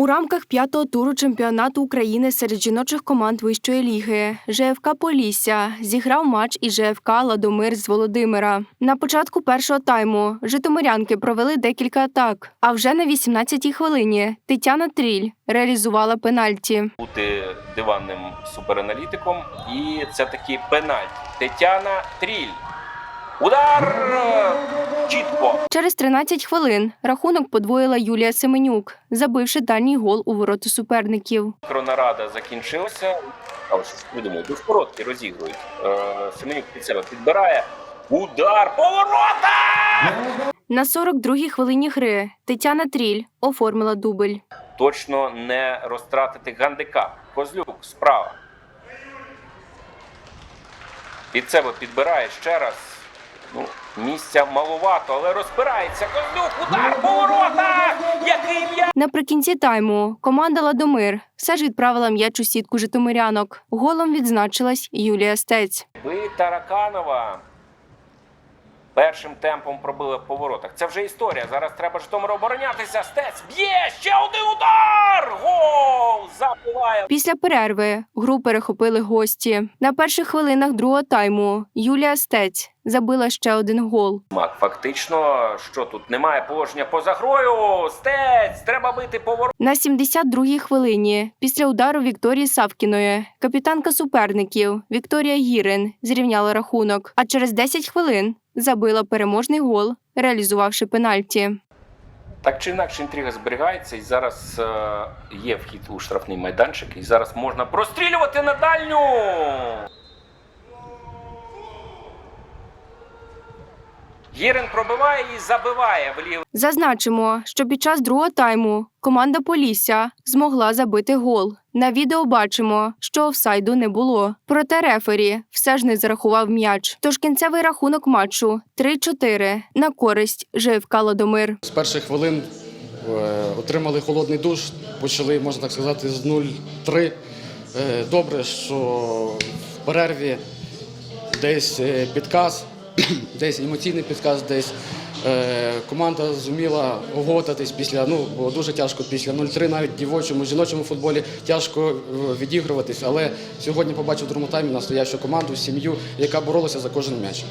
У рамках п'ятого туру чемпіонату України серед жіночих команд вищої ліги ЖФК Полісся зіграв матч із ЖФК Ладомир з Володимира. На початку першого тайму житомирянки провели декілька атак. А вже на 18-й хвилині Тетяна Тріль реалізувала пенальті. бути диванним супераналітиком. І це такий пенальті. Тетяна Тріль. Удар. Через 13 хвилин рахунок подвоїла Юлія Семенюк, забивши дальній гол у ворота суперників. Мікронарада закінчилася. Але що ж придумав? Дуже короткі розігрують. Е, Семенюк під себе підбирає. Удар поворота! На 42-й хвилині гри Тетяна Тріль оформила дубль. Точно не розтратити гандикап. Козлюк справа. Під себе підбирає ще раз. Ну, місця маловато, але розпирається. Козлюк, удар поворота! Який м'яч! Наприкінці тайму команда Ладомир все ж відправила м'яч у сітку житомирянок. Голом відзначилась Юлія Стець. Ви Тараканова першим темпом пробили в поворотах. Це вже історія. Зараз треба Житомиру оборонятися. Стець б'є! Ще один удар! Гол! Забиває! Після перерви гру перехопили гості. На перших хвилинах другого тайму Юлія Стець забила ще один гол. Мак, фактично, що тут немає положення поза грою. Стець! Треба бити поворот. На 72-й хвилині після удару Вікторії Савкіної капітанка суперників Вікторія Гірин зрівняла рахунок. А через 10 хвилин забила переможний гол, реалізувавши пенальті. Так чи інакше інтрига зберігається, і зараз е, є вхід у штрафний майданчик, і зараз можна прострілювати на дальню. Гірин пробиває і забиває в лівий. Зазначимо, що під час другого тайму команда Полісся змогла забити гол. На відео бачимо, що офсайду не було. Проте рефері все ж не зарахував м'яч. Тож кінцевий рахунок матчу 3-4 на користь ЖФК Ладомир. З перших хвилин е, отримали холодний душ, почали, можна так сказати, з 0-3. Е, Добре, що в перерві десь е, підказ, десь емоційний підказ, десь е, команда зуміла оготатись після, ну, було дуже тяжко після 0-3, навіть в дівочому, жіночому футболі тяжко е, відігруватись. Але сьогодні побачив в другому таймі настоящу команду, сім'ю, яка боролася за кожен м'яч.